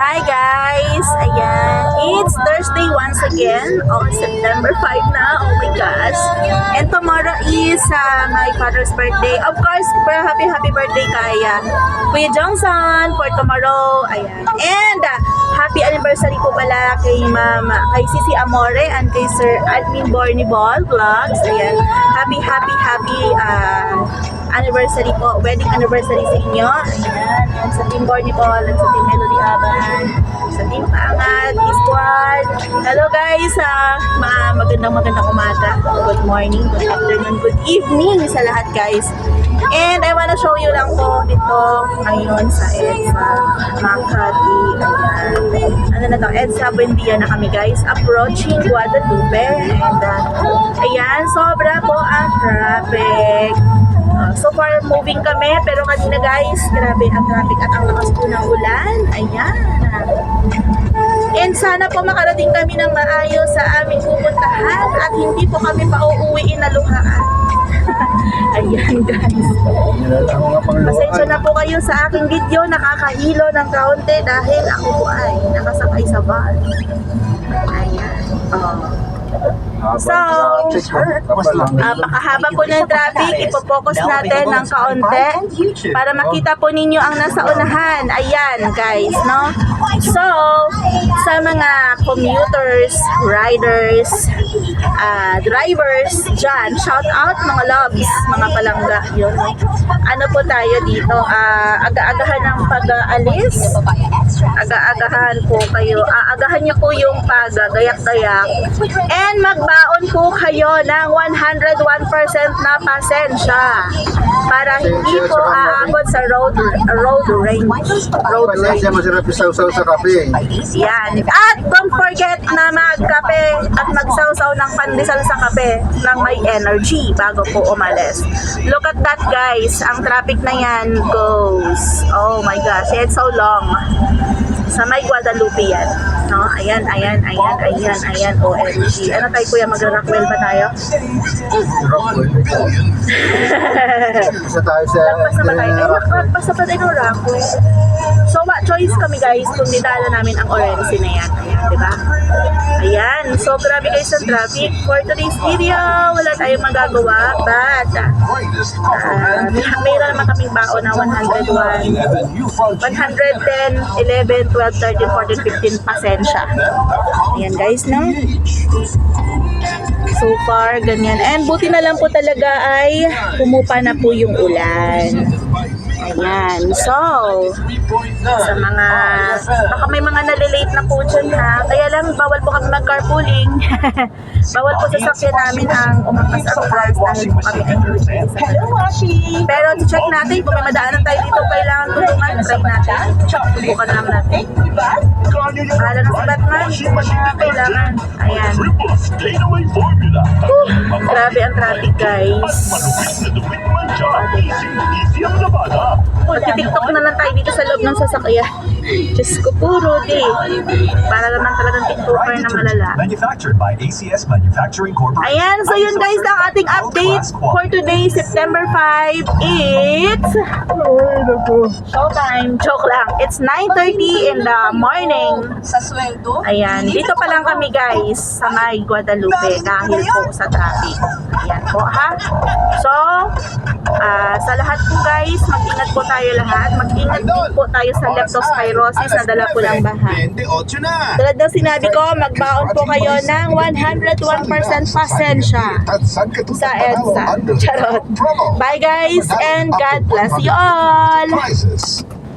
Hi guys! Ayan, it's Thursday once again on September 5 na. Oh my gosh. And tomorrow is uh, my father's birthday. Of course, happy happy birthday kay uh, Kuya Johnson for tomorrow. Ayan. And anniversary po pala kay Mama, kay Sisi Amore and kay Sir Admin Borny Ball Vlogs. Ayan. Happy happy happy uh, anniversary po, wedding anniversary sa inyo. Ayan, and sa Team Borny Ball, at sa Team Melody Aban, sa Team. Hello guys, ah, ma magandang magandang umaga. Good morning, good afternoon, good evening sa lahat guys. And I wanna show you lang po dito ngayon sa EDSA Makati. Ayan. Ano na to? EDSA Buendia na kami guys. Approaching Guadalupe. And uh, ayan, sobra po ang traffic. So far, moving kami. Pero kanina guys, grabe ang traffic at ang lakas po ng ulan. Ayan. And sana po makarating kami ng maayos sa aming pupuntahan at hindi po kami pauuwiin na luhaan. Ayan guys. Pasensya na po kayo sa aking video. Nakakahilo ng kaunti dahil ako ay nakasakay sa van. Ayan. So, Napakahaba po ng traffic. Ipopokus natin ng kaunti para makita po ninyo ang nasa unahan. Ayan, guys, no? So, sa mga commuters, riders, ah, drivers dyan, shout out mga loves, mga palangga, yun. Ano po tayo dito? Ah, aga-agahan ng pag-aalis. Aga-agahan po kayo. Aagahan niyo po yung pag-gayak-gayak. And magbaon po kayo ng 101% na pasensya para hindi po aabot sa road road rage. Road. Pasensya, masarap isaw-saw sa kape. Yan. At don't forget na magkape at magsawsaw ng pandesal sa kape ng may energy bago po umalis. Look at that guys. Ang traffic na yan goes. Oh my gosh. It's so long. Sa may Guadalupe yan. No? Ayan, ayan, ayan, ayan, ayan. OMG. Ano tayo kuya? Magra-rockwell ba tayo? Isa tayo sa... Lagpas na ba tayo? Ay, lagpas na ba tayo ng Rockwell? So, what choice kami guys kung dinala namin ang orange na yan. Ayan, di ba? Ayan. So, grabe guys sa traffic. For today's video, wala tayong magagawa. But, uh, may, mayroon naman kaming baon na 101, 110, 11, 12, 13, 14, 15 pasensya. Ayan guys, no? So far, ganyan. And buti na lang po talaga ay pumupa na po yung ulan. Ayan. So, sa mga, baka may mga nalilate na po dyan ha. Kaya lang, bawal po kami mag-carpooling. bawal po sa sakyan namin ang umakas ang cars dahil po kami ay. Pero check natin kung may madaanan tayo dito, kailangan tulungan. Try natin. Subukan naman natin. Bahala na si Batman. Kailangan. Ayan. Whew, grabe ang traffic guys. Magti-tiktok na lang tayo dito sa loob ng sasakyan. Diyos ko, puro di. Para naman talagang tiktoker na malala. Manufactured by ACS Manufacturing Corporation. Ayan, so yun guys ang ating update for today, September 5. It's... Showtime. Joke lang. It's 9.30 in the morning. sa sweldo. Ayan, dito pa lang kami guys sa may Guadalupe dahil po sa traffic. Ayan po ha. So, ah, sa lahat po guys, mag-ingat po tayo lahat. Mag-ingat din po tayo sa leptospirosis na dala po ng baha. 28 na. Tulad ng sinabi ko, magbaon po kayo ng 101% pasensya sa EDSA. Charot. Bye guys and God bless you all!